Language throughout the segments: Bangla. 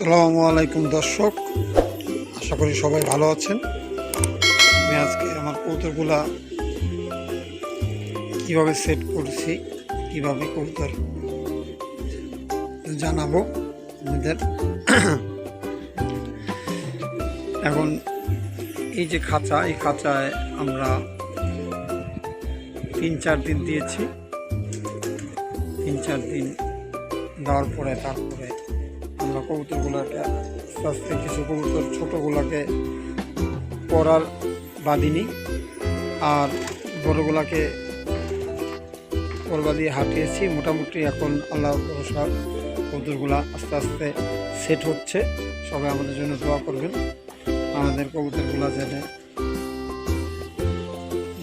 আসসালামু আলাইকুম দর্শক। আশা করি সবাই ভালো আছেন। আমি আজকে আমার কবুতরগুলা কীভাবে সেট করছি, কীভাবে কবুতর জানাব আমাদের এখন এই যে খাঁচা, এই খাঁচায় আমরা তিন, চার দিন দিয়েছি। তিন, চার দিন দেওয়ার পরে তারপরে আমরা কবুতরগুলোকে আস্তে আস্তে কিছু কবুতর ছোটোগুলোকে পরার বাঁধিনি আর বড়গুলাকে পরবা দিয়ে হাঁটিয়েছি। মোটামুটি এখন আল্লাহ ভরসা, কবুতরগুলা আস্তে আস্তে সেট হচ্ছে। সবাই আমাদের জন্য দোয়া করবেন। আমাদের কবুতরগুলা যেন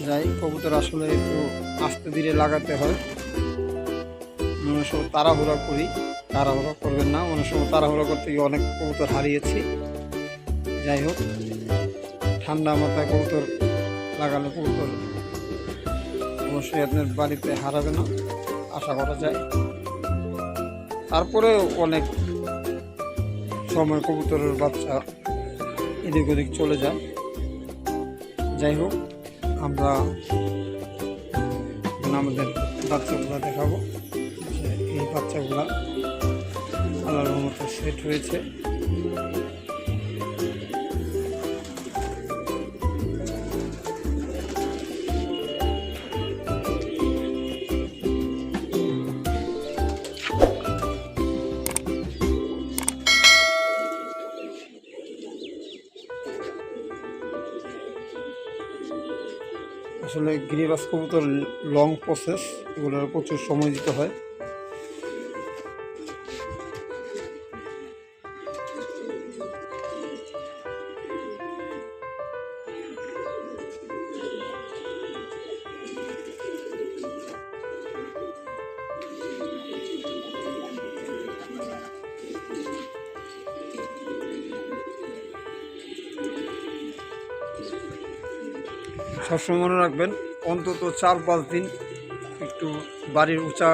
যাই, কবুতর আসলে একটু আস্তে ধীরে লাগাতে হয়। অনেক সময় তাড়াহুড়া করি, তাড়াহুড়া করবেন না। অনেক সময় তাড়াহুড়া করতে গিয়ে অনেক কবুতর হারিয়েছি। যাই হোক, ঠান্ডা মাথায় কবুতর লাগালে কবুতর অবশ্যই আপনার বাড়িতে হারাবে না, আশা করা যায়। তারপরে অনেক সময় কবুতরের বাচ্চা এদিক ওদিক চলে যায়। যাই হোক, আমরা আমাদের বাচ্চাগুলো দেখাবো। এই বাচ্চাগুলা আল্লাহর মতো সেট হয়েছে। আসলে গিরিবাস কবুতর লং প্রসেস এগুলোর প্রচুর সময় দিতে হয়। সবসময় মনে রাখবেন, অন্তত চার পাঁচ দিন একটু বাড়ির উঁচা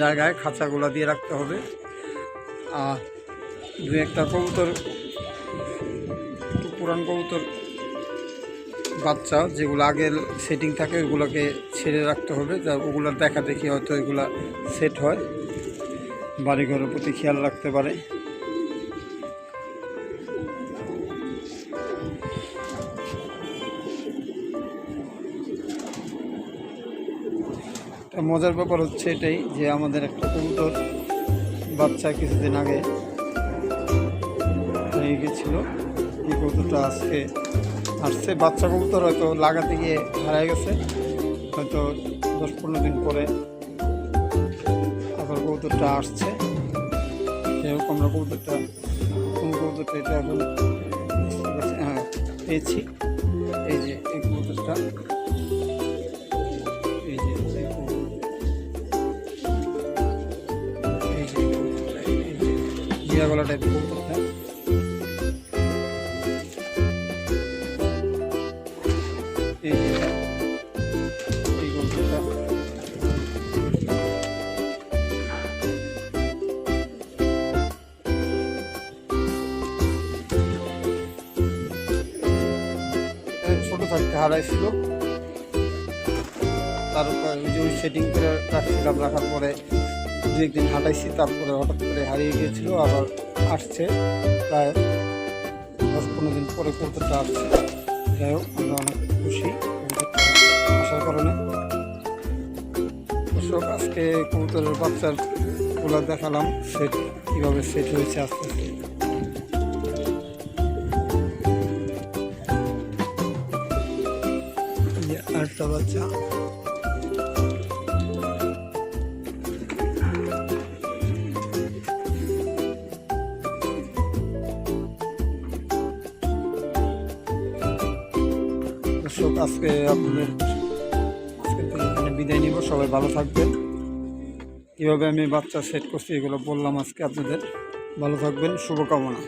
জায়গায় খাঁচাগুলা দিয়ে রাখতে হবে। আর দু একটা কবুতর পুরান কবুতর বাচ্চা যেগুলো আগের সেটিং থাকে, ওগুলোকে ছেড়ে রাখতে হবে। যা ওগুলোর দেখা দেখি হয়তো এগুলা সেট হয়। বাড়িঘরের প্রতি খেয়াল রাখতে পারে। একটা মজার ব্যাপার হচ্ছে এটাই যে আমাদের একটা কবুতর বাচ্চা কিছুদিন আগে হয়ে গেছিল। এই কবুতরটা আজকে আসছে বাচ্চা কবুতর হয়তো লাগাতে গিয়ে হারাই গেছে। হয়তো দশ পনেরো দিন পরে আবার কবুতরটা আসছে। হোক, আমরা কবুতরটা কোন কবুতরটা এটা এখন হ্যাঁ পেয়েছি। এই যে এই কবুতরটা। জিরা গলা টাইপের কবুতরটা এই যে এটা, এই কবুতরটা। ছোট থাকতে হারাইছিল তারপর ওই যে ওই সেটিং করে রাখছিলাম রাখার পরে দু একদিন হাঁটাইছি, তারপরে হঠাৎ করে হারিয়ে গিয়েছিল, আবার আসছে। প্রায় দশ পনেরো দিন পরে কবুতরটা আসছে। যাই হোক, আমরা অনেক খুশি আসার কারণে। দর্শক, আজকে কবুতরের বাচ্চারগুলো দেখালাম সেট কীভাবে সেট হয়েছে আস্তে আস্তে। আরেকটা বাচ্চা। আজকে আপনাদের এখানে বিদায় নিব, সবাই ভালো থাকবেন। কীভাবে আমি বাচ্চা সেট করছি, এগুলো বললাম আজকে আপনাদের। ভালো থাকবেন, শুভকামনা।